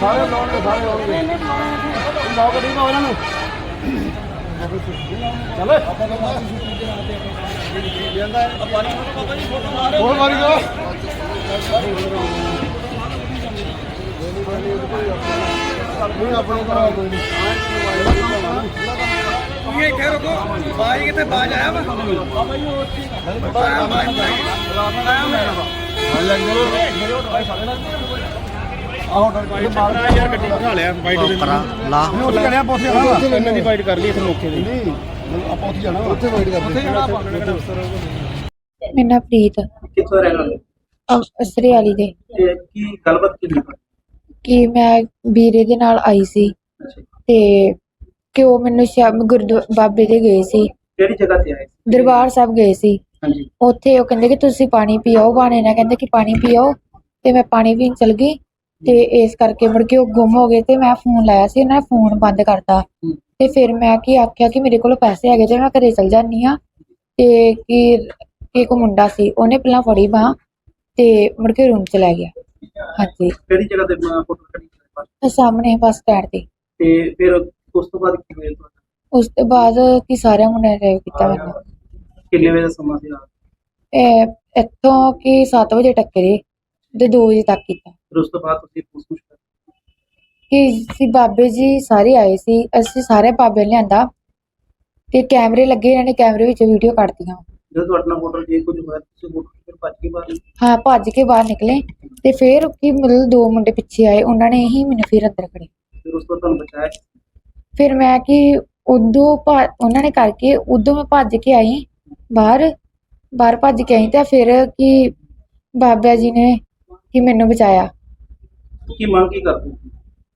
ਸਾਰੇ ਲਾਉਣਗੇ ਸਾਰੇ ਲਾਉਣਗੇ ਲਾਓ ਗੱਡੀ ਲਾਓ ਇਹਨਾਂ ਨੂੰ। ਚੱਲੇ। ਹੋਰ ਮਾਰੀ ਜਾ ਕੋਈ ਆਪਣੇ ਕਰਾ ਕੋਈ ਨਹੀਂ। ਇਹ ਇੱਥੇ ਰੁਕੋ। ਬਾਜ ਕਿੱਥੇ? ਬਾਜ ਆਇਆ ਵਾ? ਬਾਬਾ ਜੀ ਉਹ ਆਇਆ ਬਾਜ ਆਇਆ ਮੈਂ। ਆਹੋ ਡਾਕਟਰ ਯਾਰ ਗੱਡੀ ਬਿਠਾ ਲਿਆ ਬਾਈਟ ਦੇ ਲਾ। ਨਹੀਂ ਉੱਥੇ ਕਰਿਆ ਪੌਥੇ ਉੱਥੇ ਇਹਨਾਂ ਦੀ ਬਾਈਟ ਕਰ ਲਈ ਇੱਥੇ ਮੌਕੇ ਦੀ ਨਹੀਂ ਆਪਾਂ ਉੱਥੇ ਜਾਣਾ ਉੱਥੇ ਬਾਈਟ ਕਰਦੇ ਉੱਥੇ ਜਾਣਾ ਮੇਰਾ ਨਾਂ ਪ੍ਰੀਤ ਕਿੱਥੋਂ ਰਹਿਣ ਵਾਲੇ? ਅਸਰੇ ਵਾਲੀ ਦੇ। ਤੇ ਕੀ ਗੱਲਬਾਤ ਕੀ ਹੋਈ ਕਿ ਮੈਂ ਵੀਰੇ ਦੇ ਨਾਲ ਆਈ ਸੀ। ਤੇ ਕਿ ਉਹ ਮੈਨੂੰ ਸ਼ਾਮ ਗੁਰਦੁਆਰਾ ਬਾਬੇ ਦੇ ਗਏ ਸੀ। ਕਿਹੜੀ ਜਗ੍ਹਾ ਤੇ ਆਏ? ਦਰਬਾਰ ਸਾਹਿਬ ਗਏ ਸੀ। ਹਾਂਜੀ। ਉੱਥੇ ਉਹ ਕਹਿੰਦੇ ਕਿ ਤੁਸੀਂ ਪਾਣੀ ਪੀਓ ਬਾਣੇ ਨਾਲ ਕਹਿੰਦੇ ਕਿ ਪਾਣੀ ਪੀਓ। ਤੇ ਮੈਂ ਪਾਣੀ ਪੀਣ ਚਲ ਗਈ। ਤੇ ਇਸ ਕਰਕੇ ਮੁੜ ਕੇ ਉਹ ਗੁੰਮ ਹੋ ਗਏ ਤੇ ਮੈਂ ਫੋਨ ਲਾਇਆ ਸੀ ਉਹਨਾਂ ਨੇ ਫੋਨ ਬੰਦ ਕਰਤਾ। ਤੇ ਫਿਰ ਮੈਂ ਕੀ ਆਖਿਆ ਕਿ ਮੇਰੇ ਕੋਲ ਪੈਸੇ ਹੈਗੇ ਤੇ ਮੈਂ ਘਰੇ ਚਲ ਜਾਂਦੀ ਆ ਤੇ ਕਿ ਇੱਕ ਮੁੰਡਾ ਸੀ ਉਹਨੇ ਪਹਿਲਾਂ ਫੜੀ ਬਾਂਹ ਤੇ ਮੁੜ ਕੇ ਰੂਮ ਚ ਲੈ ਗਿਆ। ਹਾਂਜੀ। ਕਿਹੜੀ ਜਗ੍ਹਾ ਤੇ ਫੋਟੋ ਖੜੀ ਸਾਹਮਣੇ ਬੱਸ ਸਟੈਂਡ ਤੇ। ਤੇ ਫਿਰ ਉਸ ਤੋਂ ਬਾਅਦ ਕੀ ਹੋਇਆ? ਉਸ ਤੋਂ ਬਾਅਦ ਕਿ ਸਾਰਿਆਂ ਮੁੰਡਿਆਂ ਨੇ ਕੀਤਾ ਮੈਨੂੰ। ਕਿੰਨੇ ਵਜੇ ਦਾ ਸਮਾਂ ਸੀ? ਇਹ ਇੱਥੋਂ ਕਿ 7 ਵਜੇ ਟੱਕਰੇ ਤੇ 2 ਵਜੇ ਤੱਕ ਕੀਤਾ। ਫਿਰ ਉਸ ਤੋਂ ਬਾਅਦ ਤੁਸੀਂ ਪੁੱਛ ਕਰ ਕਿ ਸੀ ਬਾਬੇ ਜੀ ਸਾਰੇ ਆਏ ਸੀ ਅਸੀਂ ਸਾਰੇ ਬਾਬੇ ਲਿਆਂਦਾ ਤੇ ਕੈਮਰੇ ਲੱਗੇ ਇਹਨਾਂ ਨੇ ਕੈਮਰੇ ਵਿੱਚ ਵੀਡੀਓ ਕੱਢਤੀਆਂ। ਜਦੋਂ ਤੁਹਾਡੇ ਨਾਲ ਫੋਟੋ ਜੇ ਕੁਝ ਹੋਇਆ ਤੁਸੀਂ ਫੋਟੋ ਫਿਰ ਭੱਜ ਕੇ ਬਾਹਰ। ਹਾਂ ਭੱਜ ਕੇ ਬਾਹਰ ਨਿਕਲੇ ਤੇ ਫਿਰ ਕਿ ਮਤਲਬ ਦੋ ਮੁੰਡੇ ਪਿੱਛੇ ਆਏ ਉਹਨਾਂ ਨੇ ਹੀ ਮੈਨੂੰ ਫਿਰ ਅੰਦਰ ਖੜੇ ਫਿਰ ਉਸ ਤੋਂ ਤੁਹਾਨੂੰ ਬਚਾਇਆ ਫਿਰ ਮੈਂ ਕਿ ਉਦੋਂ ਉਹਨਾਂ ਨੇ ਕਰਕੇ ਉਦੋਂ ਮੈਂ ਭੱਜ ਕੇ ਆਈ ਬਾਹਰ ਬਾਹਰ ਭੱਜ ਕੇ ਆਈ ਤਾਂ ਫਿਰ ਕਿ ਬਾਬਾ ਜੀ ਨੇ ਕਿ ਮੈਨੂੰ ਬਚਾਇਆ। ਕੀ ਮੰਗ ਕੀ ਕਰਦੇ ਹੋ?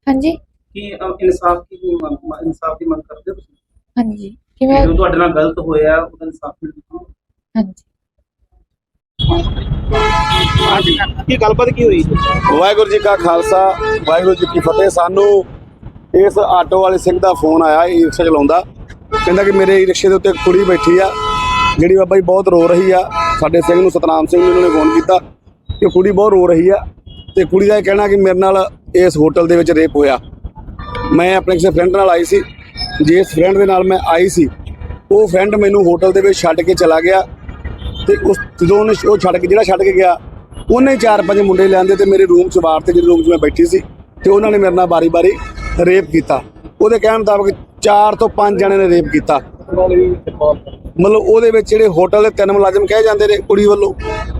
ਹਾਂਜੀ। ਕੀ ਅਹ, ਇਨਸਾਫ ਕੀ ਮੰਗ ਇਨਸਾਫ ਦੀ ਮੰਗ ਕਰਦੇ ਹੋ ਤੁਸੀਂ? ਹਾਂਜੀ। ਕਿ ਮੈਂ ਜੋ ਤੁਹਾਡੇ ਨਾਲ ਗਲਤ ਹੋਇਆ ਉਹਦਾ ਇਨਸਾਫ ਮਿਲਣਾ ਹਾਂਜੀ। ਕੀ ਗੱਲਬਾਤ ਕੀ ਹੋਈ? ਵਾਹਿਗੁਰੂ ਜੀ ਕਾ ਖਾਲਸਾ ਵਾਹਿਗੁਰੂ ਜੀ ਕੀ ਫਤਿਹ। ਸਾਨੂੰ ਇਸ ਆਟੋ ਵਾਲੇ ਸਿੰਘ ਦਾ ਫੋਨ ਆਇਆ ਇਹ ਰਿਕਸ਼ਾ ਚਲਾਉਂਦਾ। ਕਹਿੰਦਾ ਕਿ ਮੇਰੇ ਰਿਕਸ਼ੇ ਦੇ ਉੱਤੇ ਇੱਕ ਕੁੜੀ ਬੈਠੀ ਆ ਜਿਹੜੀ ਬਾਬਾ ਜੀ ਬਹੁਤ ਰੋ ਰਹੀ ਆ। ਸਾਡੇ ਸਿੰਘ ਨੂੰ ਸਤਨਾਮ ਸਿੰਘ ਨੂੰ ਉਹਨਾਂ ਨੇ ਫੋਨ ਕੀਤਾ ਕਿ ਕੁੜੀ ਬਹੁਤ ਰੋ ਰਹੀ ਆ। ਤੇ ਕੁੜੀ ਦਾ ਇਹ ਕਹਿਣਾ ਕਿ ਮੇਰੇ ਨਾਲ ਇਸ ਹੋਟਲ ਦੇ ਵਿੱਚ ਰੇਪ ਹੋਇਆ। ਮੈਂ ਆਪਣੇ ਕਿਸੇ ਫਰੈਂਡ ਨਾਲ ਆਈ ਸੀ। ਜਿਸ ਫਰੈਂਡ ਦੇ ਨਾਲ ਮੈਂ ਆਈ ਸੀ, ਉਹ ਫਰੈਂਡ ਮੈਨੂੰ ਹੋਟਲ ਦੇ ਵਿੱਚ ਛੱਡ ਕੇ ਚਲਾ ਗਿਆ ਤੇ ਉਸ ਜਦੋਂ ਉਹਨੇ ਉਹ ਛੱਡ ਕੇ, ਜਿਹੜਾ ਛੱਡ ਕੇ ਗਿਆ, ਉਹਨੇ ਚਾਰ ਪੰਜ ਮੁੰਡੇ ਲਿਆਂਦੇ ਤੇ ਮੇਰੇ ਰੂਮ 'ਚ ਵਾਰ ਤੇ ਜਿਹੜੇ ਰੂਮ 'ਚ ਮੈਂ ਬੈਠੀ ਸੀ ਤੇ ਉਹਨਾਂ ਨੇ ਮੇਰੇ ਨਾਲ ਬਾਰੀ-ਬਾਰੀ ਰੇਪ ਕੀਤਾ। ਉਹਦੇ ਕਹਿਣ ਮੁਤਾਬਕ ਚਾਰ ਤੋਂ ਪੰਜ ਜਣੇ ਨੇ ਰੇਪ ਕੀਤਾ। ਮਤਲਬ ਉਹਦੇ ਵਿੱਚ ਜਿਹੜੇ ਹੋਟਲ ਦੇ ਤਿੰਨ ਮੁਲਾਜ਼ਮ ਕਹੇ ਜਾਂਦੇ ਨੇ ਕੁੜੀ ਵੱਲੋਂ,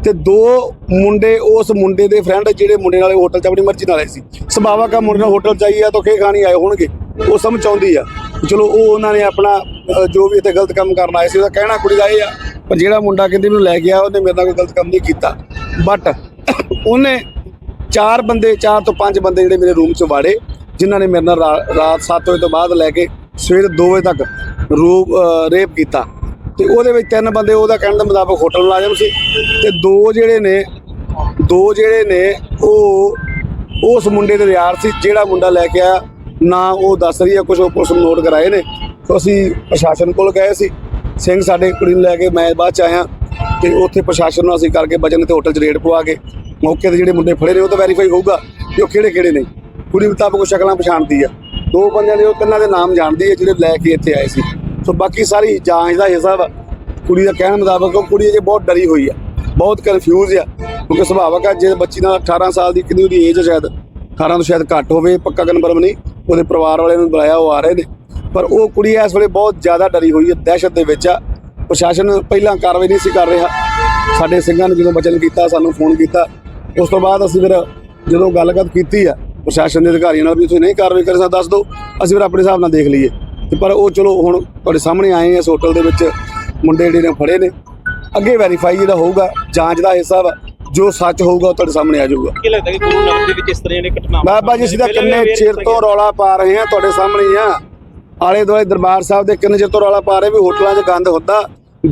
ਤੇ ਦੋ ਮੁੰਡੇ ਉਸ ਮੁੰਡੇ ਦੇ ਫਰੈਂਡ ਜਿਹੜੇ ਮੁੰਡੇ ਨਾਲ ਹੋਟਲ 'ਚ ਆਪਣੀ ਮਰਜ਼ੀ ਨਾਲ ਆਏ ਸੀ। ਸੁਭਾਵਕ ਆ, ਮੁੰਡੇ ਨਾਲ ਹੋਟਲ 'ਚ ਆਈ ਆ ਤਾਂ ਖੇ ਖਾਣੀ ਆਏ ਹੋਣਗੇ। ਉਹ ਸਮਝ ਆਉਂਦੀ ਆ। ਚਲੋ ਉਹ ਉਹਨਾਂ ਨੇ ਆਪਣਾ ਜੋ ਵੀ ਇੱਥੇ ਗਲਤ ਕੰਮ ਕਰਨ ਆਏ ਸੀ, ਉਹਦਾ ਕਹਿਣਾ ਕੁੜੀ ਦਾ ਇਹ ਆ, ਪਰ ਜਿਹੜਾ ਮੁੰਡਾ ਕਹਿੰਦੀ ਮੈਨੂੰ ਲੈ ਗਿਆ, ਉਹਨੇ ਮੇਰੇ ਨਾਲ ਕੋਈ ਗਲਤ ਕੰਮ ਨਹੀਂ ਕੀਤਾ। ਬਟ ਉਹਨੇ ਚਾਰ ਬੰਦੇ, ਚਾਰ ਤੋਂ ਪੰਜ ਬੰਦੇ ਜਿਹੜੇ ਮੇਰੇ ਰੂਮ 'ਚ ਵਾੜੇ, ਜਿਨ੍ਹਾਂ ਨੇ ਮੇਰੇ ਨਾਲ ਰਾਤ 7 ਵਜੇ ਤੋਂ ਬਾਅਦ ਲੈ ਕੇ ਸਵੇਰ 2 ਵਜੇ ਤੱਕ ਰੂਪ ਰੇਪ ਕੀਤਾ। ਤੇ ਉਹਦੇ ਵਿੱਚ ਤਿੰਨ ਬੰਦੇ, ਉਹਦਾ ਕਹਿਣ ਦੇ ਮੁਤਾਬਕ ਹੋਟਲ ਮੁਲਾਜ਼ਮ ਸੀ ਤੇ ਦੋ ਜਿਹੜੇ ਨੇ, ਦੋ ਜਿਹੜੇ ਨੇ, ਉਹ, ਉਸ ਮੁੰਡੇ ਦੇ ਯਾਰ ਸੀ, ਜਿਹੜਾ ਮੁੰਡਾ ਲੈ ਕੇ ਆਇਆ। ਨਾ ਉਹ ਦੱਸ ਰਹੀ ਹੈ ਕੁਝ ਉਹ ਪੁਲਿਸ ਨੂੰ ਨੋਟ ਕਰਾਏ ਨੇ। ਤੇ ਅਸੀਂ ਪ੍ਰਸ਼ਾਸਨ ਕੋਲ ਗਏ ਸੀ। ਸਿੰਘ ਸਾਡੇ ਕੁੜੀ ਨੂੰ ਲੈ ਕੇ ਮੈਂ ਬਾਅਦ ਚ ਆਇਆ ਤੇ ਉੱਥੇ ਪ੍ਰਸ਼ਾਸਨ ਨੂੰ ਅਸੀਂ ਕਰਕੇ ਬਜਨ ਤੇ ਹੋਟਲ 'ਚ ਰੇਡ ਪਵਾ ਕੇ ਮੌਕੇ ਤੇ ਜਿਹੜੇ ਮੁੰਡੇ ਫੜੇ ਨੇ, ਉਹ ਤਾਂ ਵੈਰੀਫਾਈ ਹੋਊਗਾ ਕਿ ਉਹ ਕਿਹੜੇ ਕਿਹੜੇ ਨੇ। ਕੁੜੀ ਮੁਤਾਬਕ ਉਹ ਸ਼ਕਲਾਂ ਪਛਾਣਦੀ ਆ। ਦੋ ਬੰਦਿਆਂ ਦੇ ਉਹ ਤਿੰਨਾਂ ਦੇ ਨਾਮ ਜਾਣਦੀ ਹੈ, ਜਿਹੜੇ ਲੈ ਕੇ ਇੱਥੇ ਆਏ ਸੀ। ਸੋ ਬਾਕੀ ਸਾਰੀ ਜਾਂਚ ਦਾ ਹਿੱਸਾ ਵਾ। ਕੁੜੀ ਦਾ ਕਹਿਣ ਮੁਤਾਬਕ ਉਹ ਕੁੜੀ ਅਜੇ ਬਹੁਤ ਡਰੀ ਹੋਈ ਆ। ਬਹੁਤ ਕਨਫਿਊਜ਼ ਆ। ਕਿਉਂਕਿ ਸੁਭਾਵਕ ਆ, ਜੇ ਬੱਚੀ ਨਾਲ 18 ਸਾਲ ਦੀ ਕਿੰਨੀ ਉਹਦੀ ਏਜ ਸ਼ਾਇਦ 18 ਤੋਂ ਸ਼ਾਇਦ ਘੱਟ ਹੋਵੇ, ਪੱਕਾ ਕਨਫਰਮ ਨਹੀਂ, ਉਹਦੇ ਪਰਿਵਾਰ ਵਾਲਿਆਂ ਨੂੰ ਬੁਲਾਇਆ, ਉਹ ਆ ਰਹੇ ਨੇ। ਪਰ ਉਹ ਕੁੜੀ ਇਸ ਵੇਲੇ ਬਹੁਤ ਜ਼ਿਆਦਾ ਡਰੀ ਹੋਈ ਹੈ ਦਹਿਸ਼ਤ ਦੇ ਵਿੱਚ ਆ। ਪ੍ਰਸ਼ਾਸਨ ਪਹਿਲਾਂ ਕਾਰਵਾਈ ਨਹੀਂ ਸੀ ਕਰ ਰਿਹਾ। ਸਾਡੇ ਸਿੰਘਾਂ ਨੇ ਜਦੋਂ ਬਚਨ ਕੀਤਾ, ਸਾਨੂੰ ਫੋਨ ਕੀਤਾ, ਉਸ ਤੋਂ ਬਾਅਦ ਅਸੀਂ ਫਿਰ ਜਦੋਂ ਗੱਲਬਾਤ ਕੀਤੀ ਆ, ਪ੍ਰਸ਼ਾਸਨ ਦੇ ਅਧਿਕਾਰੀਆਂ ਨਾਲ ਵੀ ਤੁਸੀਂ ਨਹੀਂ ਕਾਰਵਾਈ ਕਰ ਸਕਦੇ, ਦੱਸ ਦਿਓ। ਅਸੀਂ ਫਿਰ ਆਪਣੇ ਹਿਸਾਬ ਨਾਲ ਦੇਖ ਲਈਏ। ਤੇ ਪਰ ਉਹ ਚਲੋ ਹੁਣ ਤੁਹਾਡੇ ਸਾਹਮਣੇ ਆਏ ਆ ਇਸ ਹੋਟਲ ਦੇ ਵਿੱਚ। ਮੁੰਡੇ ਜਿਹੜੇ ਨੇ ਫੜੇ ਨੇ। ਅੱਗੇ ਵੈਰੀਫਾਈ ਜਿਹੜਾ ਹੋਊਗਾ ਜਾਂਚ ਦਾ ਹਿੱਸਾ ਵਾ ਜੋ ਸੱਚ ਹੋਊਗਾ ਉਹ ਤੁਹਾਡੇ ਸਾਹਮਣੇ ਆ ਜਾਊਗਾ। ਕੀ ਲੱਗਦਾ ਕਿ ਗੁਰੂ ਦੇ ਵਿੱਚ ਇਸ ਤਰ੍ਹਾਂ ਦੀਆਂ ਘਟਨਾਵਾਂ ਬਾਬਾ ਜੀ ਅਸੀਂ ਤਾਂ ਕਿੰਨੇ ਚਿਰ ਤੋਂ ਰੌਲਾ ਪਾ ਰਹੇ ਹਾਂ ਤੁਹਾਡੇ ਸਾਹਮਣੇ ਆ। ਆਲੇ ਦੁਆਲੇ ਦਰਬਾਰ ਸਾਹਿਬ ਦੇ ਕਿੰਨੇ ਚਿਰ ਤੋਂ ਰੌਲਾ ਪਾ ਰਹੇ ਵੀ ਹੋਟਲਾਂ 'ਚ ਗੰਦ ਹੁੰਦਾ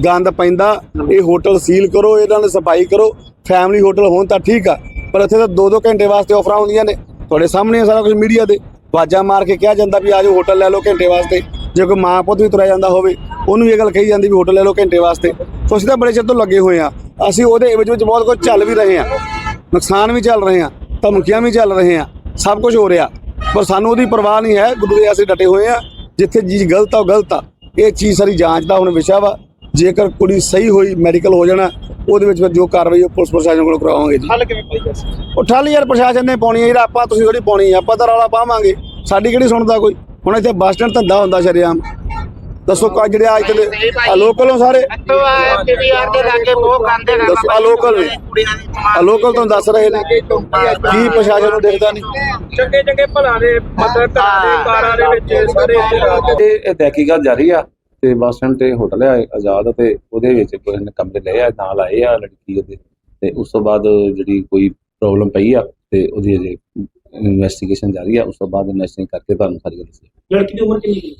ਗੰਦ ਪੈਂਦਾ। ਇਹ ਹੋਟਲ ਸੀਲ ਕਰੋ ਇਹਨਾਂ ਦੀ ਸਫ਼ਾਈ ਕਰੋ। ਫੈਮਿਲੀ ਹੋਟਲ ਹੋਣ ਤਾਂ ਠੀਕ ਆ ਪਰ ਇੱਥੇ ਤਾਂ 2-2 ਘੰਟੇ ਵਾਸਤੇ ਆਫਰਾਂ ਹੁੰਦੀਆਂ ਨੇ। ਤੁਹਾਡੇ ਸਾਹਮਣੇ ਆ ਸਾਰਾ ਕੁਝ ਮੀਡੀਆ ਦੇ। ਵਾਜਾਂ ਮਾਰ ਕੇ ਕਿਹਾ ਜਾਂਦਾ ਵੀ ਆਜੋ ਹੋਟਲ ਲੈ ਲਓ ਘੰਟੇ ਵਾਸਤੇ। ਜੇ ਕੋਈ ਮਾਂ ਪੁੱਤ ਵੀ ਤੁਰਿਆ ਜਾਂਦਾ ਹੋਵੇ, ਉਹਨੂੰ ਵੀ ਇਹ ਗੱਲ ਕਹੀ ਜਾਂਦੀ ਵੀ ਹੋਟਲ ਲੈ ਲਓ ਘੰਟੇ ਵਾਸਤੇ। ਸੋ ਅਸੀਂ ਤਾਂ ਬੜੇ ਚਿਰ ਤੋਂ ਲੱਗੇ ਹੋਏ ਆ। ਅਸੀਂ ਉਹਦੇ ਵਿੱਚ ਵਿੱਚ ਬਹੁਤ ਕੁਝ ਚੱਲ ਵੀ ਰਹੇ ਆ। ਨੁਕਸਾਨ ਵੀ ਚੱਲ ਰਹੇ ਆ, ਧਮਕੀਆਂ ਵੀ ਚੱਲ ਰਹੇ ਆ, ਸਭ ਕੁਝ ਹੋ ਰਿਹਾ। ਪਰ ਸਾਨੂੰ ਉਹਦੀ ਪਰਵਾਹ ਨਹੀਂ ਹੈ, ਗੁਰੂ ਦੇ ਅਸੀਂ ਡਟੇ ਹੋਏ ਆ। ਜਿੱਥੇ ਚੀਜ਼ ਗਲਤ ਆ, ਉਹ ਗਲਤ ਆ। ਇਹ ਚੀਜ਼ ਸਾਰੀ ਜਾਂਚ ਦਾ ਹੁਣ ਵਿਸ਼ਾ ਵਾ। ਜੇਕਰ ਕੁੜੀ ਸਹੀ ਹੋਈ ਮੈਡੀਕਲ ਹੋ ਜਾਣਾ ਉਹਦੇ ਵਿੱਚ ਫਿਰ ਜੋ ਕਾਰਵਾਈ ਉਹ ਪੁਲਿਸ ਪ੍ਰਸ਼ਾਸਨ ਕੋਲ ਕਰਾਵਾਂਗੇ ਜੀ। ਹੱਲ ਕਿਵੇਂ ਪਾਈ ਜਾ ਉਹ ਠੱਲ ਯਾਰ ਪ੍ਰਸ਼ਾਸਨ ਨੇ ਪਾਉਣੀ ਹੈ ਜਿਹੜਾ ਆਪਾਂ ਤੁਸੀਂ ਥੋੜੀ ਪਾਉਣੀ ਹੈ ਆਪਾਂ ਤਾਂ ਰੌਲਾ ਪਾਵਾਂਗੇ। ਸਾਡੀ ਕਿਹੜੀ ਸੁਣਦਾ ਕੋਈ? ਹੁਣ ਇੱਥੇ ਬੱਸ ਸਟੈਂਡ ਧੰਦਾ ਹੁੰਦਾ ਸ਼ਰੇਆਮ। ਦੱਸੋ ਕਾ ਜਿਹੜੇ ਆ ਇੱਥੇ ਦੇ ਆ ਲੋਕਲ ਹੋ ਸਾਰੇ? ਤੋਂ ਪੀਵੀਆਰ ਦੇ ਲਾਗੇ ਬਹੁਤ ਗੰਦੇ ਗਾ ਦੱਸੋ ਆ ਲੋਕਲ ਨੇ? ਆ ਲੋਕਲ ਤੁਹਾਨੂੰ ਦੱਸ ਰਹੇ ਨੇ। ਕੀ ਪ੍ਰਸ਼ਾਸਨ ਨੂੰ ਦੇਖਦਾ ਨਹੀਂ? ਚੰਗੇ ਚੰਗੇ ਭਲਾ ਦੇ ਮਤਲਬ ਘਰਾਂ ਦੇ ਕਾਰਾਂ ਦੇ ਵਿੱਚ ਸਾਰੇ ਇਹ ਤਹਿਕੀਕਾਤ ਜਾਰੀ ਆ। ਤੇ ਬੱਸ ਸਟੈਂਡ ਤੇ ਹੋਟਲ ਹੈ ਆਜ਼ਾਦ ਤੇ ਉਹਦੇ ਵਿੱਚ ਕੋਈ ਨੇ ਕਮਰੇ ਲਏ ਆ ਨਾਲ ਆਏ ਆ ਲੜਕੀ ਉਹਦੇ। ਤੇ ਉਸ ਤੋਂ ਬਾਅਦ ਜਿਹੜੀ ਕੋਈ ਪ੍ਰੋਬਲਮ ਪਈ ਆ ਤੇ ਉਹਦੀ ਅਜੇ ਇਨਵੈਸਟੀਗੇਸ਼ਨ ਜਾਰੀ ਆ ਉਸ ਤੋਂ ਬਾਅਦ ਇਨਵੈਸਟਿਗੇਸ਼ਨ ਕਰਕੇ ਤੁਹਾਨੂੰ ਸਾਰੀ ਗੱਲ ਦੱਸਾਂਗੇ ਲੜਕੀ ਦੀ ਉਮਰ ਕਿੰਨੀ ਹੈ?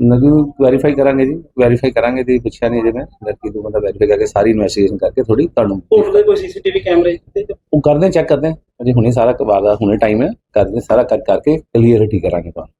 ਨਗੀ ਵੈਰੀਫਾਈ ਕਰਾਂਗੇ ਜੀ ਵੈਰੀਫਾਈ ਕਰਾਂਗੇ ਤੇ ਪੁੱਛਿਆ ਨਹੀਂ ਜੇ ਮੈਂ। ਲੜਕੀ ਤੋਂ ਬੰਦਾ ਵੈਰੀਫਾਈ ਕਰਕੇ ਸਾਰੀ ਇਨਵੈਸਟੀਗੇਸ਼ਨ ਕਰਕੇ ਥੋੜੀ ਤੁਹਾਨੂੰ ਹੋਟਲ ਦੇ ਕੋਈ ਸੀਸੀਟੀਵੀ ਕੈਮਰੇ ਤੇ ਉਹ ਕਰਦੇ ਚੈੱਕ ਕਰਦੇ। ਅਜੇ ਹੁਣੇ ਸਾਰਾ ਵਾਗਾ ਹੁਣੇ ਟਾਈਮ ਹੈ। ਕਰਦੇ ਸਾਰਾ ਕਰ ਕਰਕੇ ਕਲੀਅਰਿਟੀ ਕਰਾਂਗੇ ਤੁਹਾਨੂੰ।